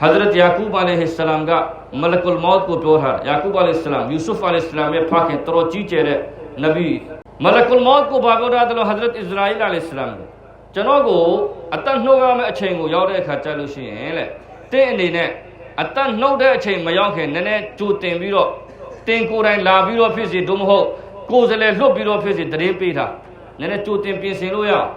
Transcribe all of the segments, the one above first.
Hazrat Yaqub alayhi salam ကမလကုလ်မောတ်ကိုပြောထား Yaqub alayhi salam Yusuf alayhi salam ရဲ့ဖခင်တော်ကြီးကျယ်တဲ့နဗီမလကုလ်မောတ်ကိုဘာပြောထားတယ်လို့ Hazrat Israel alayhi salam ကကျွန်တော်ကိုအသက်နှုတ်ရမယ့်အချိန်ကိုရောက်တဲ့အခါကြာလို့ရှိရင်လေတင့်အနေနဲ့အသက်နှုတ်တဲ့အချိန်မရောက်ခင်နည်းနည်းကြိုတင်ပြီးတော့တင်ကိုယ်တိုင်လာပြီးတော့ဖြစ်စီတို့မဟုတ်ကိုယ်စလဲလွတ်ပြီးတော့ဖြစ်စီတရင်ပေးတာနည်းနည်းကြိုတင်ပြင်ဆင်လို့ရအောင်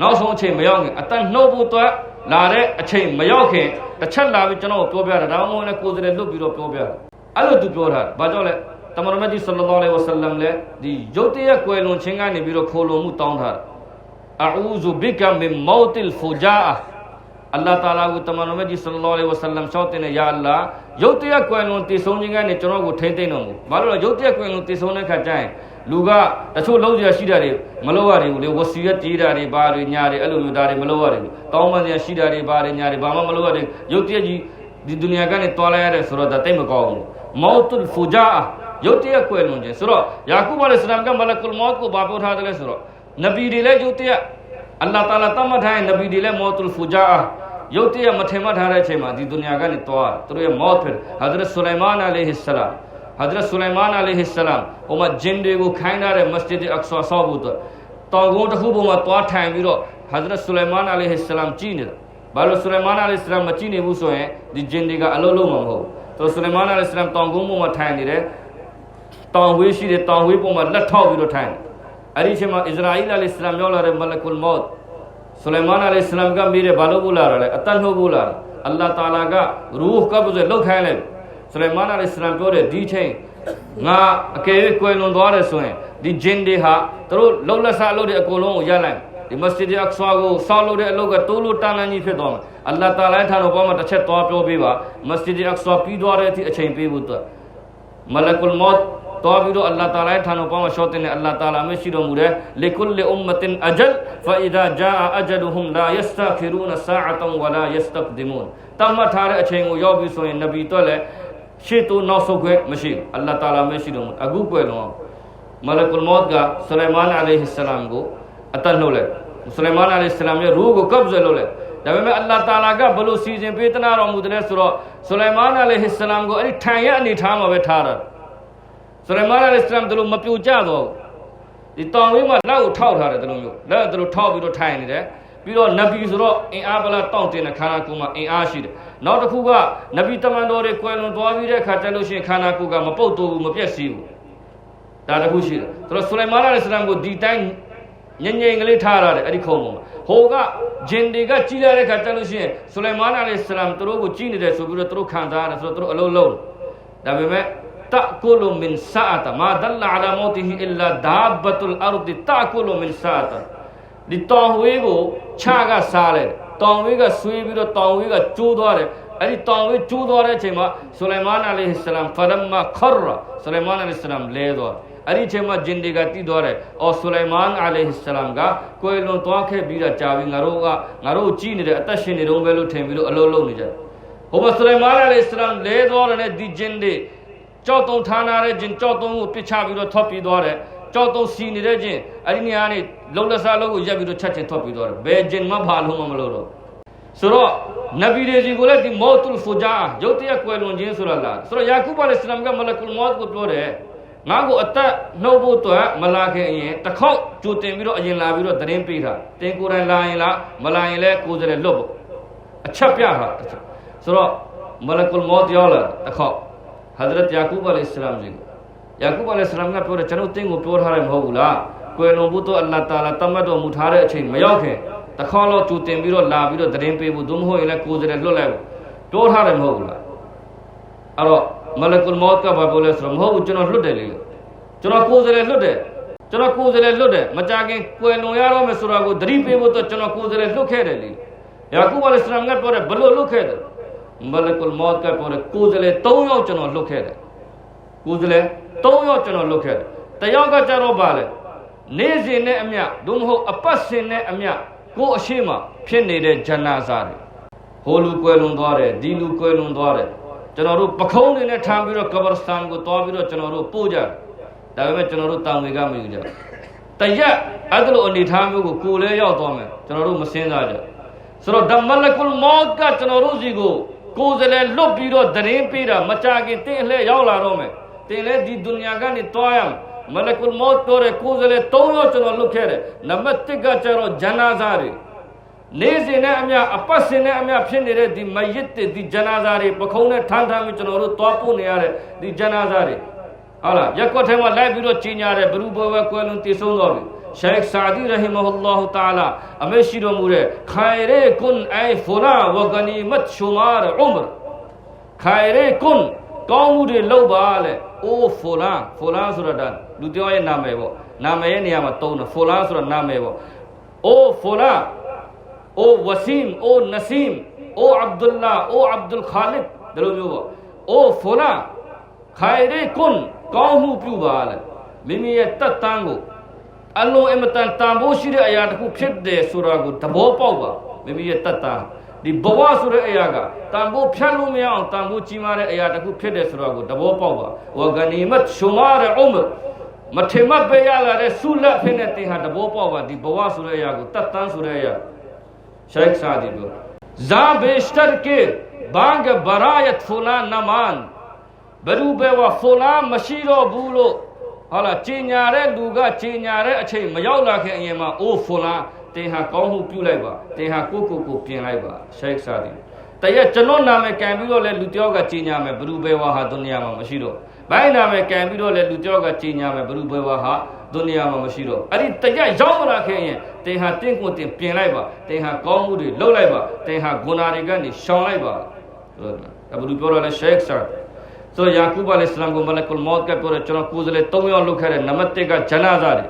နောက်ဆုံးအချိန်မရောက်ခင်အသက်နှုတ်ဖို့အတွက် လာတဲ့အချိန်မရောက်ခင်တစ်ချက်လာပြီးကျွန်တော်ကိုပြောပြတာဒါမှမဟုတ်လည်းကိုယ်စလဲလွတ်ပြီးတော့ပြောပြတာအဲ့လိုသူပြောတာဘာကြောင့်လဲတမန်တော်မြတ်ကြီးဆလ္လာလဟ်အလိုင်ဝဆလမ်လည်းဒီရုတ်တရက်ကွယ်လွန်ခြင်းကနေပြီးတော့ခိုလုံမှုတောင်းထားတာအာဥဇူဘီကမင်မောတ်လ်ဖူဂျာအလ္လာဟ်တာလာကိုတမန်တော်မြတ်ကြီးဆလ္လာလဟ်အလိုင်ဝဆလမ်ရှောက်တင်တဲ့ယာအလ္လာရုတ်တရက်ကွယ်လွန်တည်ဆုံးခြင်းကနေကျွန်တော်ကိုထိမ့်သိမ့်တော်မူဘာလို့လဲရုတ်တရက်ကွယ်လွန်တည်ဆုံးတဲ့ခါကျရင် လူကတချို့လုံးစရာရှိတာတွေမလုပ်ရဘူးလေဝစီရတီးတာတွေဘာတွေညာတွေအဲ့လိုမျိုးဒါတွေမလုပ်ရဘူးတောင်းပန်စရာရှိတာတွေဘာတွေညာတွေဘာမှမလုပ်ရဘူးရုတ်တရက်ကြီးဒီဒုနီယာကနေတွာလာရတဲ့ဆိုတော့ဒါတိတ်မကောင်းဘူးမောတ်လ်ဖူဂျာရုတ်တရက်ကွယ်လွန်ခြင်းဆိုတော့ယာကုဘ်အလိုင်စလမ်ကမလကုလ်မောတ်ကိုဘာပြောထားတယ်လဲဆိုတော့နဗီတွေလည်းရုတ်တရက်အလ္လာဟ်တာလာတတ်မှတ်ထားတဲ့နဗီတွေလည်းမောတ်လ်ဖူဂျာရုတ်တရက်မထင်မှတ်ထားတဲ့အချိန်မှာဒီဒုနီယာကနေတွားသူတို့ရဲ့မောတ်ဖြစ်ဟဇရတ်ဆူလိုင်မန်အလိုင်ဟိဆလာမ်ဟဇရတ်ဆူလိုင်မ န်အလိုင်ဟိဆလာမ်ဟိုမှာဂျင်တွေကိုခိုင်းထားတဲ့မစဂျစ်အက်ဆာဆောက်ဖို့အတွက်တောင်ကုန်းတစ်ခုပေါ်မှာတွားထိုင်ပြီးတော့ဟဇရတ်ဆူလိုင်မန်အလိုင်ဟိဆလာမ်ကြည့်နေတာဘာလို့ဆူလိုင်မန်အလိုင်ဟိ ဆလာမ်မကြည့်နေဘူးဆိုရင်ဒီဂျင်တွေကအလုံးလုံးမှာမဟုတ်ဘူးဆိုဆူလိုင်မန်အလိုင်ဟိဆလာမ်တောင်ကုန်းပေါ်မှာထိုင်နေတယ်တောင်ဝေးရှိတဲ့တောင်ဝေးပေါ်မှာလက်ထောက်ပြီးတော့ထိုင်တယ်အဲ့ဒီအချိန်မှာအစ္စရာအီလ်အလိုင်ဟိဆလာမ်ရောက်လာတဲ့မလကုလ်မောတ်ဆူလိုင်မန်အလိုင်ဟိဆလာမ်ကမိတယ်ဘာလို့ဘူးလာလဲအတန်နှုတ်ဘူးလာအလ္လာဟ်တာလာကရူဟ်ကဘ်ဇ်လောက်ခိုင်းလိုက်ဆူလိုင်မန်အလိုင်ဟိဆလာမ်ပြောတဲ့ဒီချိန်ငါအကယ်၍ကွယ်လွန်သွားတယ်ဆိုရင်ဒီဂျင်တွေဟာသူတို့လှုပ်လက်စားလုပ်တဲ့အကုန်လုံးကိုရလိုက်ဒီမစဂျစ်အက်ဆာကိုဆောက်လုပ်တဲ့အလုပ်ကတိုးလို့တန်လန်းကြီးဖြစ်သွားမယ်အလ္လာဟ်တာလာထံတော်ပေါ်မှာတစ်ချက်သွားပြောပေးပါမစဂျစ်အက်ဆာပြီးသွားတဲ့အထိအချိန်ပေးဖို့အတွက်မလကုလ်မောတ်တော်ပြီးတော့အလ္လာဟ်တာလာထံတော်ပေါ်မှာရှော့တင်တဲ့အလ္လာဟ်တာလာမရှိတော်မူတဲ့လီကုလ်လီအွမ်မတင်အဂျလ်ဖာအီဒါဂျာအဂျလူဟွမ်လာယစတာခီရူနဆာအတန်ဝလာယစတကဒီမွန်တမတ်ထားတဲ့အချိန်ကိုရောက်ပြီဆိုရင်နဗီတွက်လည်း ရှေ့တိုးနောက်ဆုတ်ခွင့်မရှိဘူးအလ္လာဟ်တာလာမရှိတော်မူအခုကွယ်လွန်မလကုလ်မောတ်ကဆလိုင်မန်အလိုင်ဟိဆလမ်ကိုအသက်နှုတ်လိုက်ဆလိုင်မန်အလိုင်ဆလမ်ရဲ့ရူးကိုကပ်ဇ်လုပ်လိုက်ဒါပေမဲ့အလ္လာဟ်တာလာကဘလို့စီစဉ်ပေးတနာတော်မူတယ်ဆိုတော့ဆလိုင်မန်အလိုင်ဟိဆလမ်ကိုအဲ့ဒီထိုင်ရအနေထားမှာပဲထားတာဆလိုင်မန်အလိုင်ဆလမ်တို့မပြိုကျတော့ဒီတောင်ဝင်းမှာလက်ကိုထောက်ထားတယ်တို့မျိုးလက်တို့ထောက်ပြီးတော့ထိုင်နေတယ်ပြီးတော့နဗီဆိုတော့အင်အားဗလာတောင့်တင်တဲ့ခန္ဓာကိုယ်မှာအင်အားရှိတယ် နောက်တစ်ခုကနဗီတမန်တော်တွေကွယ်လွန်သွားပြီးတဲ့အခါကျလို့ရှိရင်ခန္ဓာကိုယ်ကမပုတ်တော့ဘူးမပြည့်စည်ဘူးဒါတစ်ခုရှိတယ်ဆိုတော့ဆူလိုင်မန်အလိုင်ဆလမ်ကိုဒီတိုင်းငြိမ်ငြိမ်ကလေးထားရတယ်အဲ့ဒီခုံပေါ်မှာဟိုကဂျင်တွေကကြီးလာတဲ့ခါကျလို့ရှိရင်ဆူလိုင်မန်အလိုင်ဆလမ်သူတို့ကိုကြီးနေတယ်ဆိုပြီးတော့သူတို့ခံစားရတယ်ဆိုတော့သူတို့အလုံးလုံးဒါပေမဲ့ تأكل من ساعة ما دل على موته إلا دابة الأرض تأكل من ساعة ဒီတောင်ဝေးကိုခြားကစားလိုက် တောင်ဝေးကဆွေးပြီးတော့တောင်ဝေးကကျိုးသွားတယ်အဲ့ဒီတောင်ဝေးကျိုးသွားတဲ့အချိန်မှာဆူလိုင်မန်အလိုင်ဟိဆလမ်ဖရမခရဆူလိုင်မန်အလိုင်ဟိဆလမ်လဲသွားအဲ့ဒီအချိန်မှာဂျင်တွေကတီးသွားတယ်အော်ဆူလိုင်မန်အလိုင်ဟိဆလမ်ကကိုယ်လွန်သွားခဲ့ပြီးတော့ကြာပြီးငါတို့ကငါတို့ကြည်နေတဲ့အသက်ရှင်နေတော့ပဲလို့ထင်ပြီးတော့အလုံးလုံးနေကြတယ်ဟိုမှာဆူလိုင်မန်အလိုင်ဟိဆလမ်လဲသွားတဲ့ဒီဂျင်တွေကြောက်တုံဌာနတဲ့ဂျင်ကြောက်တုံကိုပြစ်ချပြီးတော့ထွက်ပြီးသွားတယ် ကြောက်တုံစီနေတဲ့ချင်းအဲ့ဒီနေရာနေလုံလက်စားလုံးကိုရက်ပြီးတော့ချက်ချင်းထွက်ပြီးသွားတယ်ဘယ်ဂျင်မှဘာလုံးမှမလုပ်တော့ဆိုတော့နဗီတွေစီကိုလည်းဒီမောတုလ်ဖူဂျာရုတ်တရက်ကွယ်လွန်ခြင်းဆိုတာလားဆိုတော့ယာကုဘ်အလိုင်စလမ်ကမလကုလ်မောတ်ကိုပြောတယ်ငါ့ကိုအသက်နှုတ်ဖို့အတွက်မလာခင်အရင်တစ်ခေါက်ကြိုတင်ပြီးတော့အရင်လာပြီးတော့သတင်းပေးတာတင်ကိုယ်တိုင်လာရင်လားမလာရင်လည်းကိုယ်စရလွတ်ဖို့အချက်ပြတာဆိုတော့မလကုလ်မောတ်ရောက်လာတစ်ခေါက်ဟဇရတ်ယာကုဘ်အလိုင်စလမ်ကြီးယာကုဘ်အလိုင်စလမ်က ပြောတယ်ကျွန်တော်တင်းကိုပြောထားတယ်မဟုတ်ဘူးလားကွယ်လွန်ဖို့တော့အလ္လာဟ်တာလာတတ်မှတ်တော်မူထားတဲ့အချိန်မရောက်ခင်တခေါက်တော့ကြိုတင်ပြီးတော့လာပြီးတော့သတင်းပေးဖို့သို့မဟုတ်ရင်လည်းကိုယ်စရလွတ်လိုက်ဖို့ပြောထားတယ်မဟုတ်ဘူးလားအဲ့တော့မလကုလ်မောတ်ကဘာပြောလဲဆိုတော့မဟုတ်ဘူးကျွန်တော်လွတ်တယ်လေကျွန်တော်ကိုယ်စရလွတ်တယ်ကျွန်တော်ကိုယ်စရလွတ်တယ်မကြခင်ကွယ်လွန်ရတော့မယ်ဆိုတာကိုသတိပေးဖို့တော့ကျွန်တော်ကိုယ်စရလွတ်ခဲ့တယ်လေယာကုဘ်အလိုင်စလမ်ကပြောတယ်ဘလို့လွတ်ခဲ့တယ်မလကုလ်မောတ်ကပြောတယ်ကိုယ်စရ၃ယောက်ကျွန်တော်လွတ်ခဲ့တယ်ကိုယ်စရ ၃ယောက်ကျွန်တော်လွတ်ခဲ့တယ်တယောက်ကကြတော့ပါလေနေ့စဉ်နဲ့အမျှဒုမဟုတ်အပတ်စဉ်နဲ့အမျှကိုယ်အရှိမဖြစ်နေတဲ့ဂျန္နာစာတွေဟိုလူကွယ်လွန်သွားတယ်ဒီလူကွယ်လွန်သွားတယ်ကျွန်တော်တို့ပခုံးတွေနဲ့ထမ်းပြီးတော့ကဘာစတန်ကိုတွားပြီးတော့ကျွန်တော်တို့ပို့ကြတယ်ဒါပေမဲ့ကျွန်တော်တို့တန်ဝေကမယူကြတရက်အဲ့ဒါလိုအနေထားမျိုးကိုကိုယ်လည်းရောက်သွားမယ်ကျွန်တော်တို့မစင်းစားကြဆိုတော့ဓမ္မလကုလ်မောတ်ကကျွန်တော်တို့စီကိုကိုယ်စလဲလွတ်ပြီးတော့သတင်းပေးတာမကြခင်တင်းအလှည့်ရောက်လာတော့မယ် တင်းလဲဒီဒုနီယာကနေတွားရမယ်မလကုလ်မောတ်တော်ရဲ့ကိုယ်စလဲ၃ယောက်ကျွန်တော်လွတ်ခဲ့တယ်နံပါတ်1ကကျတော့ဂျနာဇာတွေနေစဉ်နဲ့အမြအပတ်စဉ်နဲ့အမြဖြစ်နေ တဲ့ဒီမယစ်တဲ့ဒီဂျနာဇာတွေပခုံးနဲ့ထမ်းထမ်းပြီးကျွန်တော်တို့တွားပို့နေရတဲ့ဒီဂျနာဇာတွေဟုတ်လားရက်ကွက်ထဲမှာလိုက်ပြီးတော့ကြီးညာတယ်ဘလူဘဝကွယ်လွန်တည်ဆုံးတော်ပြီရှိုက်ဆာဒီရဟီမဟူလာဟူတာလာအမေရှိတော်မူတဲ့ခိုင်ရေကွန်အိဖူလာဝဂနီမတ်ရှူမာရဥမရခိုင်ရေကွန်ကောင်းမှုတွေလုပ်ပါလေအိုးဖူလာဖူလာဆိုတာဒါလူတယောက်ရဲ့နာမည်ပေါ့နာမည်ရဲ့နေရာမှာတုံးတယ်ဖူလာဆိုတာနာမည်ပေါ့အိုးဖူလာအိုးဝစီမ်အိုးနစီမ်အိုးအဗ်ဒူလာအိုးအဗ်ဒူလ်ခါလစ်ဒါလိုမျိုးပေါ့အိုးဖူလာခိုင်ရေကွန်ကောင်းမှုပြုပါလေမိမိရဲ့တက်တန်းကိုအလုံးအမတန်တန်ဖိုးရှိတဲ့အရာတစ်ခုဖြစ်တယ်ဆိုတာကိုသဘောပေါက်ပါမိမိရဲ့တက်တန်း ဒီဘဝဆိုတဲ့အရာကတန်ဖိုးဖြတ်လို့မရအောင်တန်ဖိုးကြီးမားတဲ့အရာတစ်ခုဖြစ်တယ်ဆိုတာကိုသဘောပေါက်ပါဝဂနီမတ်ရှုမာရအုမမထေမတ်ပဲရလာတဲ့ဆုလက်ဖြစ်တဲ့တင်ဟာသဘောပေါက်ပါဒီဘဝဆိုတဲ့အရာကိုတက်တန်းဆိုတဲ့အရာရှိုက်ဆာဒီပြောဇာဘေစတာကေဘန်ဂဘရာယတ်ဖူလာနမန်ဘရူဘေဝဖူလာမရှိတော့ဘူးလို့ဟာလာကြီးညာတဲ့လူကကြီးညာတဲ့အချိန်မရောက်လာခင်အရင်မှာအိုးဖူလာ တင်ဟာကောင်းမှုပြုလိုက်ပါတင်ဟာကိုကိုကိုပြင်လိုက်ပါရှိုက်ဆာဒီတရက်ကျွန်တော်နာမည်ကံပြီးတော့လဲလူတယောက်ကကြီးညာမယ်ဘရူဘေဝဟာဒုနီယာမှာမရှိတော့ဘိုင်းနာမည်ကံပြီးတော့လဲလူတယောက်ကကြီးညာမယ်ဘရူဘေဝဟာဒုနီယာမှာမရှိတော့အဲ့ဒီတရက်ရောက်မလာခင်ရင်တင်ဟာတင့်ကိုတင်ပြင်လိုက်ပါတင်ဟာကောင်းမှုတွေလုပ်လိုက်ပါတင်ဟာဂုဏတွေကနေရှောင်လိုက်ပါအဘူပြောရလဲရှိုက်ဆာဆိုယာကူဘအလ္စလမ်ကိုမလကုလ်မောတ်ကပြောတယ်ကျွန်တော်ကိုယ်စလေ၃ယောက်လုတ်ခဲ့တဲ့နံပါတ်၁ကဂျနာဇာတွေ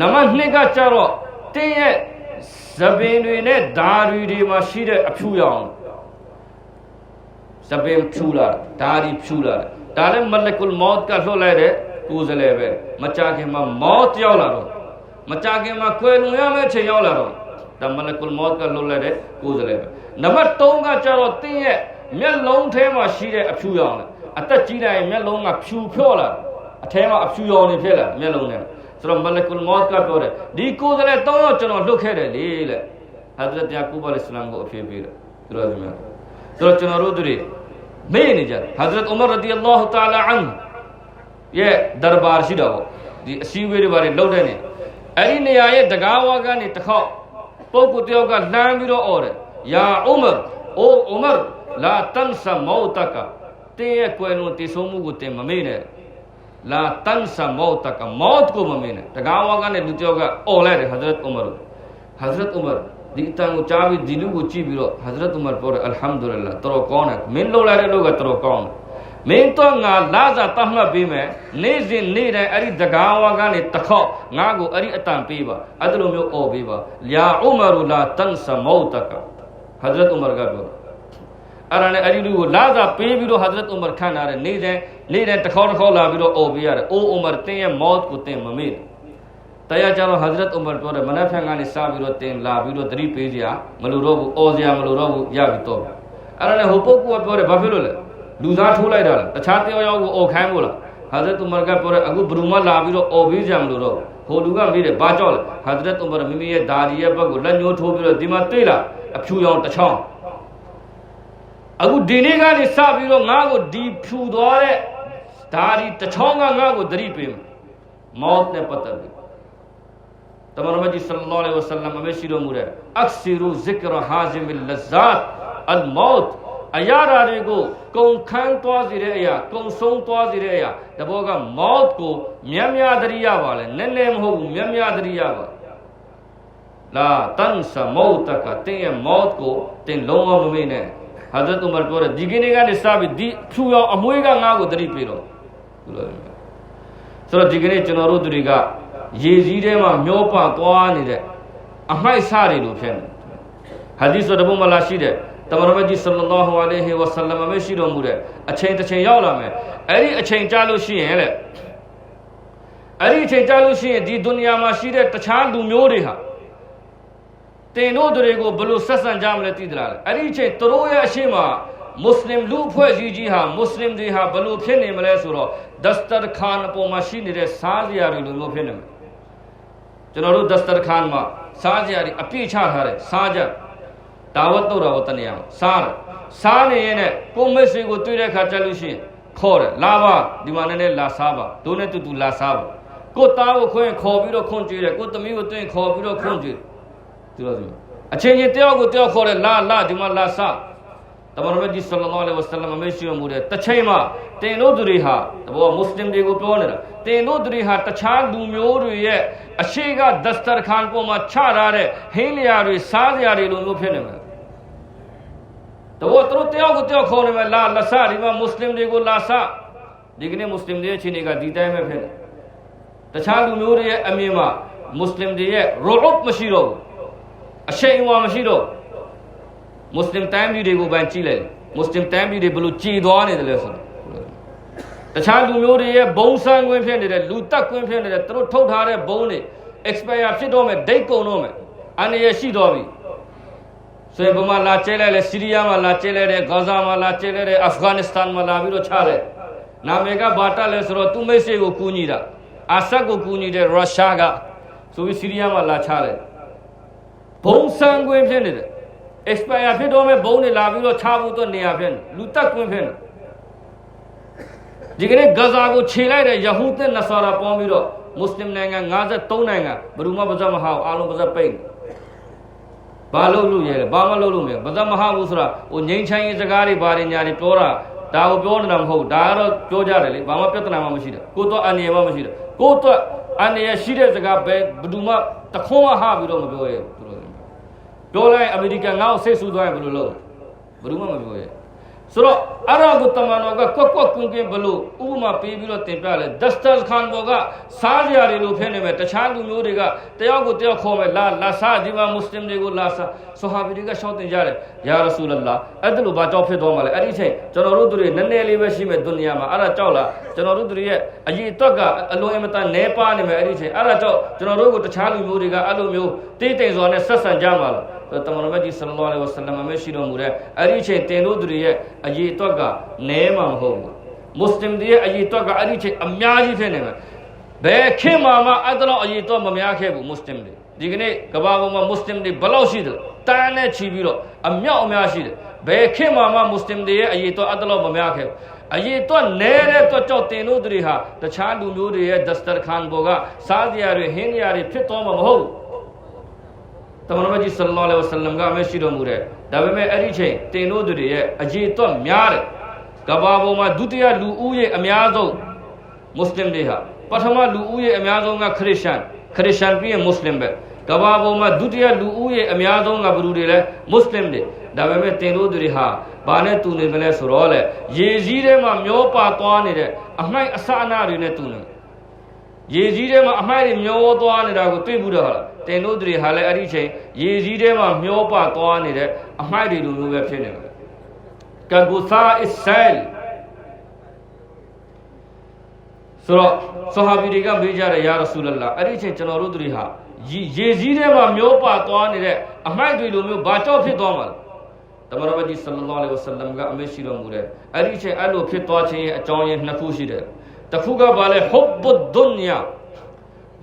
နံပါတ်2ကကျ တော့တင်းရဲ့ဇပင်တွေနဲ့ဓာရီတွေမှာရှိတဲ့အဖြူရောင်ဇပင်ဖြူလာဓာရီဖြူလာဒါလည်းမလကုလ်မောတ်ကလွှတ်လိုက်တဲ့ကိုယ်စလေပဲမကြခင်မှာမောတ်ရောက်လာတော့မကြခင်မှာကွယ်လွန်ရမယ့်အချိန်ရောက်လာတော့ဒါမလကုလ်မောတ်ကလွှတ်လိုက်တဲ့ကိုယ်စလေပဲနံပါတ်3ကကျတော့တင်းရဲ့မျက်လုံးထဲမှာရှိတဲ့အဖြူရောင်လေအသက်ကြီးလိုက်ရင်မျက်လုံးကဖြူဖြော့လာအထဲမှာအဖြူရောင်နေဖြစ်လာမျက်လုံးထဲဆိုတော့မ လကုလ်မောတ်ကပြောတယ်ဒီကိုယ်စလေ3ယောက်ကျွန်တော်လွတ်ခဲ့တယ်လေလေဟဇရတ်ယာကူဘအလ္စလမ်ကိုအဖြစ်ပေးတယ်သူတော်စမြတ်ဆိုတော့ကျွန်တော်တို့တွေမေ့နေကြတယ်ဟဇရတ်ဥမရရဒီအ လာတန်ဆာမောတကမောတ်ကိုမမင်းနဲ့တကားဝါကနေလူတယောက်ကအော်လိုက်တယ်ဟဇရတ်ဥမာဟဇရတ်ဥမာဒီတန်ကိုကြားပြီးဒီလူကိုကြည့်ပြီးတော့ဟဇရတ်ဥမာပြောတယ်အလ်ဟမ်ဒူလလာတော်ကောင်းတယ်မင်းလှုပ်လိုက်တဲ့လူကတော်ကောင်းတယ်မင်းတော့ငါလာစာတတ်မှတ်ပေးမယ်နေ့စဉ်နေ့တိုင်းအဲ့ဒီတကားဝါကနေတခေါက်ငါကိုအဲ့ဒီအတန်ပေးပါအဲ့လိုမျိုးအော်ပေးပါယာဥမာရူလာတန်ဆာမောတကဟဇရတ်ဥမာကပြော အဲ့ဒါနဲ့အဲ့ဒီလူကိုလာသာပေးပြီးတော့ဟာဇရတ်ဥမာခန့်လာတယ်နေ့တိုင်းနေ့တိုင်းတစ်ခေါက်တစ်ခေါက်လာပြီးတော့အော်ပေးရတယ်အိုးဥမာတင်းရဲ့ maut ကိုတင်းမမေ့တရားကြတော့ဟာဇရတ်ဥမာပြောတယ်မနက်ဖြန်ကနေစပြီးတော့တင်းလာပြီးတော့သတိပေးစရာမလိုတော့ဘူးအော်စရာမလိုတော့ဘူးရပြီတော့အဲ့ဒါနဲ့ဟိုပုဂ္ဂိုလ်ကပြောတယ်ဘာဖြစ်လို့လဲလူသားထိုးလိုက်တာလားတခြားတယောက်ယောက်ကိုအော်ခိုင်းဖို့လားဟာဇရတ်ဥမာကပြောတယ်အခုဘယ်သူမှလာပြီးတော့အော်ပေးစရာမလိုတော့ဘူးဟိုလူကမေးတယ်ဘာကြောက်လဲဟာဇရတ်ဥမာမိမိရဲ့ဒါဒီရဲ့ဘက်ကိုလက်ညှိုးထိုးပြီးတော့ဒီမှာတွေ့လားအဖြူရောင်တစ်ချောင်း အခုဒီနေ့ကနေစပြီးတော့ငါ့ကိုဒီဖြူသွားတဲ့ဓာရီတစ်ချောင်းကငါ့ကိုသတိပေးမယ်မောတ်နဲ့ပတ်သက်ပြီးတမန်တော်ကြီးဆလ္လာလဟ်အလัยဟိဝဆလမ်အမရှိတော်မူတဲ့အက်ဆီရူဇစ်ကရဟာဇင်မလဇတ်အလ်မောတ်အရာဓာတွေကိုကုံခန်းသွားစေတဲ့အရာကုံဆုံးသွားစေတဲ့အရာတဘောကမောတ်ကိုမြတ်မြတ်တရိယပါလေနည်းနည်းမဟုတ်ဘူးမြတ်မြတ်တရိယပါလာတန်ဆာမောတကတင်းရဲ့မောတ်ကိုတင်းလုံးဝမမေ့နဲ့ ဟာဇရတ်ဥမရပြောတယ်ဒီကိနေကနေစပြီးဒီဖြူရောင်အမွှေးကငါ့ကိုတတိပေးတော့ဆိုတော့ဒီကနေ့ကျွန်တော်တို့တွေကရေစည်းထဲမှာမျောပါသွားနေတဲ့အမိုက်စားတွေလို့ဖြစ်နေဟာဒီဆိုတပုမလာရှိတဲ့တမန်တော်မြတ်ကြီးဆလ္လာဟူအလိုင်ဟီဝဆလမ်မရှိတော်မူတဲ့အချိန်တစ်ချိန်ရောက်လာမယ်အဲ့ဒီအချိန်ကြာလို့ရှိရင်လေအဲ့ဒီအချိန်ကြာလို့ရှိရင်ဒီဒုနီယာမှာရှိတဲ့တခြားလူမျိုးတွေဟာ တင်တို့တွေကိုဘယ်လိုဆက်ဆံကြမလဲသိသလားအဲ့ဒီအချိန်သူတို့ရဲ့အရှိမမွတ်စလင်လူအဖွဲ့အစည်းကြီးဟာမွတ်စလင်တွေဟာဘယ်လိုဖြစ်နေမလဲဆိုတော့ဒစတာခန်အပေါ်မှာရှိနေတဲ့စားစရာတွေလိုမျိုးဖြစ်နေမယ်ကျွန်တော်တို့ဒစတာခန်မှာစားစရာတွေအပြည့်ချထားတယ်စားကြဒါဝတ်တော့တော်တနေရာစားတယ်စားနေရင်လည်းကိုမိတ်ဆွေကိုတွေ့တဲ့အခါကျလို့ရှိရင်ခေါ်တယ်လာပါဒီမှာနည်းနည်းလာစားပါတို့နဲ့တူတူလာစားပါကိုသားကိုခွင့်ခေါ်ပြီးတော့ခွင့်ကြွေးတယ်ကိုသမီးကိုတွေ့ခေါ်ပြီးတော့ခွင့်ကြွေး သူတော်သူအချင်းချင်းတယောက်ကိုတယောက်ခေါ်တယ်လာလာဒီမှာလာစားတမန်တော်ကြီးဆလ္လာလဟ်အလိုင်းဝါဆလမ်အမေရှိမှုတဲ့တစ်ချိန်မှာတင်တို့သူတွေဟာတဘောမွတ်စလင်တွေကိုပြောနေတာတင်တို့သူတွေဟာတခြားလူမျိုးတွေရဲ့အရှိကဒစတာခန်ပေါ်မှာချထားတဲ့ဟင်းလျာတွေစားစရာတွေလိုမျိုးဖြစ်နေမှာတဘောသူတို့တယောက်ကိုတယောက်ခေါ်နေမှာလာလဆဒီမှာမွတ်စလင်တွေကိုလာဆဒီကနေ့မွတ်စလင်တွေရဲ့ချင်းတွေကဒီတိုင်းပဲဖြစ်နေတခြားလူမျိုးတွေရဲ့အမြင်မှာမွတ်စလင်တွေရဲ့ရိုအပ်မရှိတော့ဘူး အရှိန်အဝါမရှိတော့ဘူးမွတ်စလင်တိုင်းပြည်တွေကိုပန်ကြည့်လိုက်မွတ်စလင်တိုင်းပြည်တွေဘယ်လိုကြည်သွားနေတယ်လဲဆိုတော့တခြားလူမျိုးတွေရဲ့ဘုံဆန်းခွင့်ဖြစ်နေတဲ့လူတက်ခွင့်ဖြစ်နေတဲ့သူတို့ထုတ်ထားတဲ့ဘုံတွေ expire ဖြစ်တော့မယ်ဒိတ်ကုန်တော့မယ်အန္တရာယ်ရှိတော့ပြီဆိုရင်ဘမလာကျဲလိုက်လေဆီးရီးယားမှာလာကျဲလိုက်တယ်ဂါဇာမှာလာကျဲလိုက်တယ်အာဖဂန်နစ္စတန်မှာလာပြီးတော့ချလိုက်နာမည်ကဘာတက်လဲဆိုတော့သူမိတ်ဆွေကိုကူညီတာအာဆတ်ကိုကူညီတဲ့ရုရှားကဆိုပြီးဆီးရီးယားမှာလာချလိုက် ဘုံဆန်းခွင့်ဖြစ်နေတယ် expire ဖြစ်တော့မဲ့ဘုံတွေလာပြီးတော့ချဖို့တော့နေရာဖြစ်နေလူတက်ခွင့်ဖြစ်နေဒီကနေ့ဂဇာကိုခြေလိုက်တဲ့ယဟူသ်နဆာရာပေါင်းပြီးတော့မွတ်စလင်နိုင်ငံ53နိုင်ငံဘယ်သူမှပါဇက်မဟာဘူးအားလုံးပါဇက်ပိတ်ဘာလို့လို့ရဲလဲဘာမှလို့လို့မရပါဇက်မဟာဘူးဆိုတာဟိုငိမ့်ချမ်းရေးစကားတွေဘာတွေညာတွေပြောတာဒါကိုပြောနေတာမဟုတ်ဒါကတော့ပြောကြတယ်လေဘာမှပြဿနာမှမရှိတယ်ကိုတော့အန်ရမှမရှိတယ်ကိုတော့အန်ရရှိတဲ့စကားပဲဘယ်သူမှတခွန်းမဟပြီးတော့မပြောရဲဘူးသူတို့ ပြောလိုက်အမေရိကန်ငါ့ကိုစိတ်ဆူသွားရင်ဘယ်လိုလုပ်ဘယ်သူမှမပြောရဲဆိုတော့အရာဂုတမန်တော်ကကွက်ကွက်ကွင်းကွင်းဘလို့ဥပမာပေးပြီးတော့တင်ပြလဲဒက်စတာခန်ဘောကစားကြရတယ်လို့ဖြစ်နေမယ်တခြားလူမျိုးတွေကတယောက်ကိုတယောက်ခေါ်မယ်လာလာစားဒီမှာမွတ်စလင်တွေကိုလာစားဆိုဟာဘီတွေကရှောက်တင်ကြတယ်ယာရဆူလလာအဲ့ဒါလိုဘာကြောက်ဖြစ်သွားမှာလဲအဲ့ဒီချိန်ကျွန်တော်တို့တို့တွေနည်းနည်းလေးပဲရှိမယ်ဒုနီယာမှာအဲ့ဒါကြောက်လားကျွန်တော်တို့တို့ရဲ့အရေးအတွက်ကအလွန်အင်မတန်နဲပါနေမယ်အဲ့ဒီချိန်အဲ့ဒါကြောက်ကျွန်တော်တို့ကိုတခြားလူမျိုးတွေကအဲ့လိုမျိုးတိတ်တိမ်စွာနဲ့ဆက်ဆံကြမှာလား တမန်တော်ကြီးဆလ္လာလဟ်အလိုင်းဝဆလမ်မရှိတော်မူတဲ့အဲ့ဒီချိန်တင်တို့တို့ရဲ့အရေးအတွက်ကနဲမှာမဟုတ်ဘူးမွတ်စလင်တွေရဲ့အရေးအတွက်ကအဲ့ဒီချိန်အများကြီးဖြစ်နေမှာဘယ်ခင်မှာမှအဲ့ဒါတော့အရေးအတွက်မများခဲ့ဘူးမွတ်စလင်တွေဒီကနေ့ကမ္ဘာပေါ်မှာမွတ်စလင်တွေဘယ်လောက်ရှိတယ်တန်းနဲ့ချီပြီးတော့အမြောက်အများရှိတယ်ဘယ်ခင်မှာမှမွတ်စလင်တွေရဲ့အရေးအတွက်အဲ့ဒါတော့မများခဲ့ဘူးအရေးအတွက်နဲတဲ့အတွက်ကြောင့်တင်တို့တွေဟာတခြားလူမျိုးတွေရဲ့ဒစတာခန်ဘောကစားစရာတွေဟင်းစရာတွေဖြစ်သွားမှာမဟုတ်ဘူးတ မန်တော်ကြီးဆလ္လာလဟ်အလัยဟိဝါဆလမ်ကမရှိတော်မူတဲ့ဒါပေမဲ့အဲ့ဒီချိန်တင်တို့တွေရဲ့အရေးအတွက်များတယ်ကဘာပေါ်မှာဒုတိယလူဦးရေအများဆုံးမွတ်စလင်တွေဟာပထမလူဦးရေအများဆုံးကခရစ်ယာန်ခရစ်ယာန်ပြီးရင်မွတ်စလင်ပဲကဘာပေါ်မှာဒုတိယလူဦးရေအများဆုံးကဘယ်သူတွေလဲမွတ်စလင်တွေဒါပေမဲ့တင်တို့တွေဟာဘာနဲ့တူနေမလဲဆိုတော့လေရေစည်းထဲမှာမျောပါသွားနေတဲ့အမိုက်အစအနတွေနဲ့တူနေ ရေစည်းထဲမှာအမိုက်တွေမျောသွားနေတာကိုတွေ့ဘူးတော့ဟာတင်တို့တွေဟာလည်းအဲ့ဒီချိန်ရေစည်းထဲမှာမျောပါသွားနေတဲ့အမိုက်တွေလိုမျိုးပဲဖြစ်နေတယ်ကဂူဆာအစ်ဆယ်ဆိုတော့ဆဟာဘီတွေကမေးကြတယ်ယာရဆူလလာအဲ့ဒီချိန်ကျွန်တော်တို့တွေဟာရေစည်းထဲမှာမျောပါသွားနေတဲ့အမိုက်တွေလိုမျိုးဘာကြောက်ဖြစ်သွားမှာလဲတမန်တော်ကြီးဆလ္လာလဟ်အလိုင်းဝဆလမ်ကအမေရှိတော်မူတဲ့အဲ့ဒီချိန်အဲ့လိုဖြစ်သွားခြင်းရဲ့အကြောင်းရင်းနှစ်ခုရှိတယ် တစ်ခုကဘာလဲဟွဘ်ဘ်ဒွန်ယာ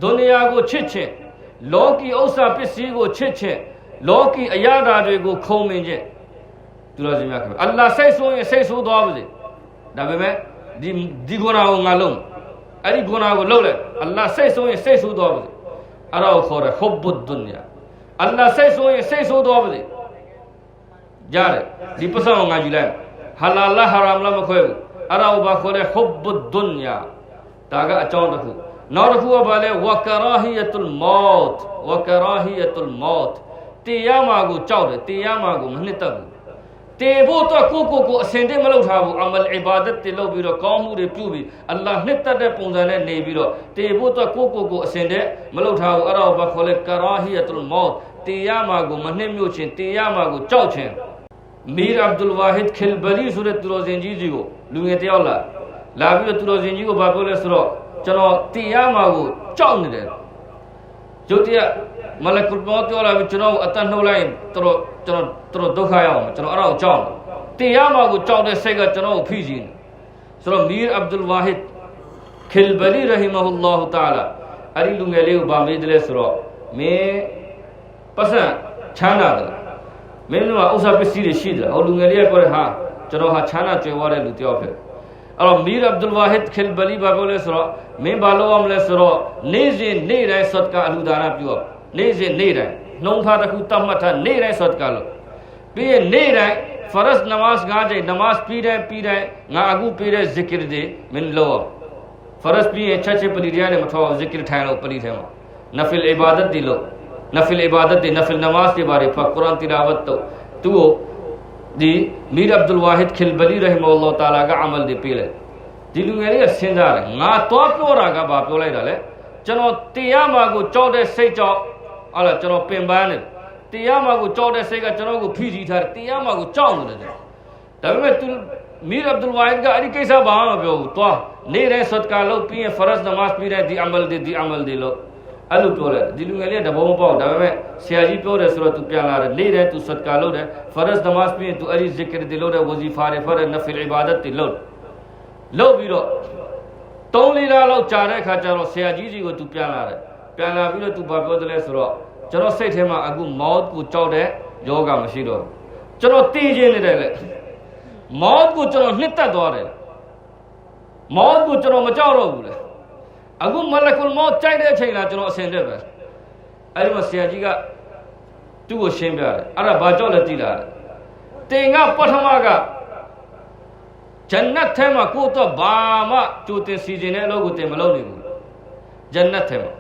ဒုနီယာကိုချစ်ခြင်းလောကီဥစ္စာပစ္စည်းကိုချစ်ခြင်းလောကီအရာဓာတွေကိုခုံမင်ခြင်းသူတော်စင်များခင်ဗျာအလ္လာဟ်စိတ်ဆိုးရင်စိတ်ဆိုးသွားပါစေဒါပေမဲ့ဒီဒီဂုဏကိုငါလုံးအဲ့ဒီဂုဏကိုလုံးလိုက်အလ္လာဟ်စိတ်ဆိုးရင်စိတ်ဆိုးသွားပါစေအဲ့ဒါကိုခေါ်တယ်ဟွဘ်ဘ်ဒွန်ယာအလ္လာဟ်စိတ်ဆိုးရင်စိတ်ဆိုးသွားပါစေရတယ်ဒီပစံကိုငါယူလိုက်ဟာလာလာဟာရမ်လာမခွဲဘူး အဲ့ဒါကိုဘာခေါ်လဲဟွဘ်ဘ်ဒွန်ယာဒါကအကြောင်းတစ်ခုနောက်တစ်ခုကဘာလဲဝကရာဟီယတ်လ်မောတ်ဝကရာဟီယတ်လ်မောတ်တရားမှာကိုကြောက်တယ်တရားမှာကိုမနှစ်သက်ဘူးတေဖို့တော့ကိုကိုကိုအစင်တည်းမလုပ်ထားဘူးအမလ်အီဘာဒတ်တွေလုပ်ပြီးတော့ကောင်းမှုတွေပြုပြီးအလ္လာဟ်နှစ်သက်တဲ့ပုံစံနဲ့နေပြီးတော့တေဖို့တော့ကိုကိုကိုအစင်တည်းမလုပ်ထားဘူးအဲ့ဒါဘာခေါ်လဲကရာဟီယတ်လ်မောတ်တရားမှာကိုမနှစ်မြို့ခြင်းတရားမှာကိုကြောက်ခြင်း မီရအဗ်ဒူလ်ဝါဟစ်ခီလ်ဘလီဆိုတဲ့သူတော်စင်ကြီးကြီးကိုလူငယ်တယောက်လာလာပြီးတော့သူတော်စင်ကြီးကိုဘာပြောလဲဆိုတော့ကျွန်တော်တရားမှာကိုကြောက်နေတယ်ရုတ်တရက်မလကုလ်မောပြောလာပြီးကျွန်တော်အတန်နှုတ်လိုက်ရင်တော်ကျွန်တော်တော်ဒုက္ခရောက်အောင်ကျွန်တော်အဲ့ဒါကိုကြောက်တယ်တရားမှာကိုကြောက်တဲ့စိတ်ကကျွန်တော်ကိုဖိစီးနေဆိုတော့မီရအဗ်ဒူလ်ဝါဟစ်ခီလ်ဘလီရဟီမဟူလာဟူတာလာအဲ့ဒီလူငယ်လေးကိုဗာမေးတယ်ဆိုတော့မင်းပတ်စံချမ်းသာတယ် မင်းတို့ကဥစ္စာပစ္စည်းတွေရှိတယ်ဟိုလူငယ်လေးကပြောတယ်ဟာကျွန်တော်ဟာချမ်းသာကြွယ်ဝတဲ့လူတစ်ယောက်ဖြစ်အဲ့တော့မီရအဗ်ဒူလ်ဝါဟစ်ခယ်ဘလီဘာပြောလဲဆိုတော့မင်းဘာလို့အောင်လဲဆိုတော့နေ့စဉ်နေ့တိုင်းဆတ်ကာအလူဒါနာပြုတော့နေ့စဉ်နေ့တိုင်းနှုံးထားတစ်ခုတတ်မှတ်ထားနေ့တိုင်းဆတ်ကာလို့ပြီးရင်နေ့တိုင်းဖရတ်နမတ်ငါးချိန်နမတ်ပြီးတိုင်းပြီးတိုင်းငါအခုပြီးတဲ့ဇီကရ်တွေမင်းလို့ဖရတ်ပြီးရင်ချက်ချင်းပလီတရားနဲ့မထောက်ဇီကရ်ထိုင်လို့ပလီထဲမှာနဖီလ်အီဘာဒတ်ဒီလို့နဖီလ်အီဘာဒတ်ဒီနဖီလ် နမတ်တွေဘာတွေဖတ်ကုရ်အာန်တီလာဝတ်တော့သူ့ကိုဒီမီရအဗ်ဒူလ်ဝါဟစ်ခီလ်ဘလီရဟီမအလ္လာဟ်တာလာကအမလ်တွေပေးလိုက်ဒီလူငယ်လေးကစဉ်းစားတယ်ငါတော့ပြောတာကဘာပြောလိုက်တာလဲကျွန်တော်တရားမှာကိုကြောက်တဲ့စိတ်ကြောက်ဟာလားကျွန် တော်ပင်ပန်းနေတရားမှာကိုကြောက်တဲ့စိတ်ကကျွန်တော်ကိုဖိစီးထားတယ်တရားမှာကိုကြောက်နေတယ်ဒါပေမဲ့သူမီရအဗ်ဒူလ်ဝါဟစ်ကအဲ့ဒီကိစ္စဘာမှမပြောဘူးသွားနေ့တိုင်းဆတ်ကာလုပ်ပြီးရင်ဖရတ်နမတ်ပြီးတဲ့ဒီအမလ်တွေဒီအမလ်တွေလို့အဲ့လိုပြောတယ်ဒီလူငယ်လေးကတဘုံမပေါ့ဒါပေမဲ့ဆရာကြီးပြောတယ်ဆိုတော့ तू ပြန်လာတယ်နေ့တိုင်း तू ဆတ်ကာလုပ်တယ်ဖရတ်နမတ်ပြီးရင် तू အဲ့ဒီဇီကရ်တွေလုပ်တယ်ဝဇီဖာတွေဖရတ်နဖီလ်အီဘာဒတ်တွေလုပ်တယ်လုပ်ပြီးတော့သုံးလေးလလောက်ကြာတဲ့အခါကျတော့ဆရာကြီးကြီးကို तू ပြန်လာတယ်ပြန်လာပြီးတော့ तू ဘာပြောတယ်လဲဆိုတော့ကျွန်တော်စိတ်ထဲမှာအခုမောတ်ကိုကြောက်တဲ့ယောဂမရှိတော့ဘူးကျွန်တော်တည်ခြင်းနေတယ်လေမောတ်ကိုကျွန်တော်နှစ်သက်သွားတယ်မောတ်ကိုကျွန်တော်မကြောက်တော့ဘူးလေ အခုမလကုလ်မောတ်ကြိုက်တဲ့အချိန်လားကျွန်တော်အစင်တက်ပဲအဲ့ဒီမှာဆရာကြီးကသူ့ကိုရှင်းပြတယ်အဲ့ဒါဘာကြောက်လဲသိလားတင်ကပထမကဂျန်နတ်ထဲမှာကိုယ့်တော့ဘာမှကြိုတင်စီခြင်းတဲ့အလုပ်ကိုတင်မလုပ်နိုင်ဘူးဂျန်နတ်ထဲမှာ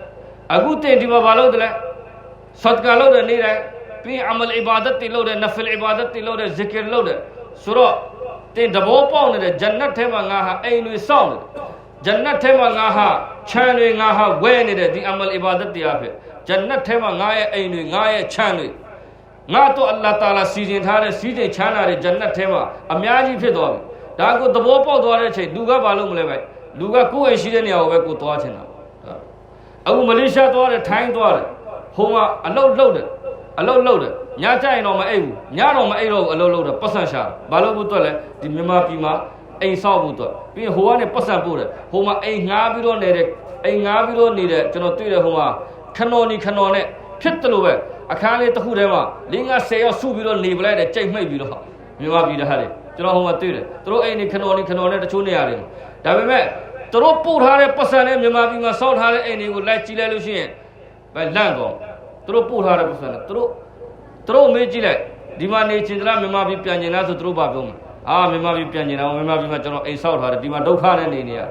အခုတင်ဒီမှာဘာလုပ်တယ်လဲဆတ်ကာလုပ်တယ်နေ့တိုင်းပြီးအမလ်အီဘာဒတ်တွေလုပ်တယ်နဖလ်အီဘာဒတ်တွေလုပ်တယ်ဇီကရ်လုပ်တယ်ဆိုတော့တင်တဘောပေါက်နေတဲ့ဂျန်နတ်ထဲမှာငါဟာအိမ်တွေစောင့်နေတယ် ဂျန်နတ်ထဲမှာငါဟာခြံတွေငါဟာဝဲနေတဲ့ဒီအမလ်အီဘာဒတ်တရားဖြစ်ဂျန်နတ်ထဲမှာငါရဲ့အိမ်တွေငါရဲ့ခြံတွေငါတော့အလ္လာဟ်တာလာစီစဉ်ထားတဲ့စီးတဲ့ချမ်းသာတဲ့ဂျန်နတ်ထဲမှာအများကြီးဖြစ်သွားပြီဒါကိုသဘောပေါက်သွားတဲ့အချိန်လူကဘာလို့မလဲပဲလူကကိုယ့်အိမ်ရှိတဲ့နေရာကိုပဲကိုသွားချင်တာအခုမလေးရှားသွားတယ်ထိုင်းသွားတယ်ဟိုမှာအလုတ်လုတ်တယ်အလုတ်လုတ်တယ်ညကြရင်တော့မအိပ်ဘူးညတော့မအိပ်တော့ဘူးအလုတ်လုတ်တယ်ပတ်စံရှာဘာလို့ဘူးတွက်လဲဒီမြန်မာပြည်မှာ အိမ်ဆောက်ဖို့တွက်ပြီးရင်ဟိုကနေပတ်စံပို့တယ်ဟိုမှာအိမ်ငှားပြီးတော့နေတဲ့အိမ်ငှားပြီးတော့နေတဲ့ကျွန်တော်တွေ့တယ်ဟိုမှာခနော်နီခနော်နဲ့ဖြစ်တယ်လို့ပဲအခန်းလေးတစ်ခုထဲမှာ၄၅၁၀ရောက်စုပြီးတော့နေပလိုက်တယ်ကြိတ်မှိတ်ပြီးတော့မြန်မာပြည်တဟားတယ်ကျွန်တော်ဟိုမှာတွေ့တယ်သူတို့အိမ်နေခနော်နီခနော်နဲ့တချို့နေရာတွေဒါပေမဲ့သူတို့ပို့ထားတဲ့ပတ်စံနဲ့မြန်မာပြည်မှာစောက်ထားတဲ့အိမ်တွေကိုလိုက်ကြည့်လိုက်လို့ရှိရင်ပဲလန့်တော့သူတို့ပို့ထားတဲ့ပတ်စံနဲ့သူတို့သူတို့မေးကြည့်လိုက်ဒီမှာနေချင်သလားမြန်မာပြည်ပြန်ကျင်လားဆိုသူတို့ဘာပြောမှာ အာမြန်မာပြည်ပြန်ကျင်တာမြန်မာပြည်မှာကျွန်တော်အိမ်ဆောက်ထားတယ်ဒီမှာဒုက္ခနဲ့နေနေရ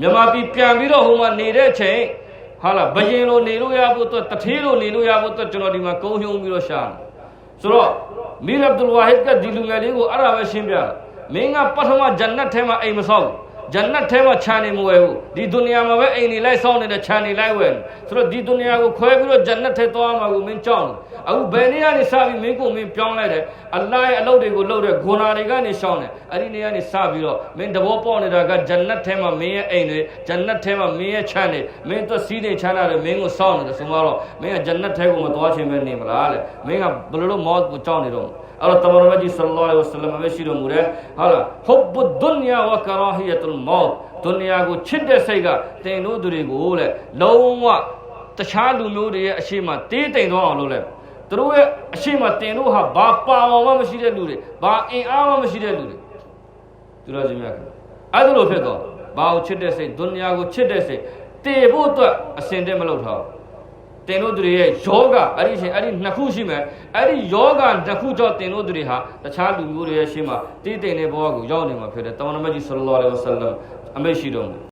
မြန်မာပြည်ပြန်ပြီးတော့ဟိုမှာနေတဲ့အချိန်ဟာလာဘယင်လိုနေလို့ရဖို့အတွက်တထေးလိုနေလို့ရဖို့အတွက်ကျွန်တော်ဒီမှာကုန်းညုံပြီးတော့ရှာတယ်ဆိုတော့မီရအဗ်ဒူလ်ဝါဟစ်ကဒီလူငယ်လေးကိုအဲ့ဒါပဲရှင်းပြတယ်မင်းကပထမဂျန်နတ်ထဲမှာအိမ်မဆောက်ဘူး ဂျန်နတ်ထဲမှာခြံနေမဝယ်ဘူးဒီဒုနီယာမှာပဲအိမ်နေလိုက်ဆောင်းနေတဲ့ခြံနေလိုက်ဝယ်ဆိုတော့ဒီဒုနီယာကိုခွဲပြီးတော့ဂျန်နတ်ထဲသွားမှာကိုမင်းကြောက်တယ်အခုဘယ်နေရာနေစပြီးမင်းကိုမင်းပြောင်းလိုက်တယ်အလ္လာဟ်ရဲ့အလုပ်တွေကိုလုပ်တဲ့ဂုဏတွေကနေရှောင်းတယ်အဲ့ဒီနေရာနေစပြီးတော့မင်းတဘောပေါက်နေတာကဂျန်နတ်ထဲမှာမင်းရဲ့အိမ်တွေဂျန်နတ်ထဲမှာမင်းရဲ့ခြံတွေမင်းတို့စီးနေချမ်းသာတယ်မင်းကိုစောင့်နေတယ်ဆိုမှတော့မင်းကဂျန်နတ်ထဲကိုမသွားချင်ပဲနေမလားလေမင်းကဘယ်လိုလုပ်မောကိုကြောက်နေတော့ အဲ့တော့တမန်တော်ကြီးဆလ္လာလဟ်ဝဆလမ်ပဲရှိတော်မူတယ်ဟာလားဟุဘ်ဒုနယာဝကရာဟီယတ်လ်မောတ်ဒုနီယာကိုချစ်တဲ့စိတ်ကတင်တို့သူတွေကိုလေလုံးဝတခြားလူမျိုးတွေရဲ့အရှိမတေးတိမ်သွားအောင်လုပ်လိုက်သူတို့ရဲ့အရှိမတင်တို့ဟာဘာပါအောင်မှမရှိတဲ့လူတွေဘာအင်အားမှမရှိတဲ့လူတွေသူတော်ချင်းများအဲ့ဒါလိုဖြစ်တော့ဘာကိုချစ်တဲ့စိတ်ဒုနီယာကိုချစ်တဲ့စိတ်တည်ဖို့အတွက်အစင်တဲ့မလုပ်ထား တင်တို့သူတွေရဲ့ယောဂအဲ့ဒီရှင်အဲ့ဒီနှစ်ခုရှိမယ်အဲ့ဒီယောဂနှစ်ခုကြောင့်တင်တို့သူတွေဟာတခြားလူမျိုးတွေရဲ့ရှေ့မှာတည်တိမ်တဲ့ဘဝကိုရောက်နေမှာဖြစ်တယ်တမန်တော်မြတ်ကြီးဆလ္လာလဟ်အလัยဟိဝဆလမ်အမိတ်ရှိတော်မူ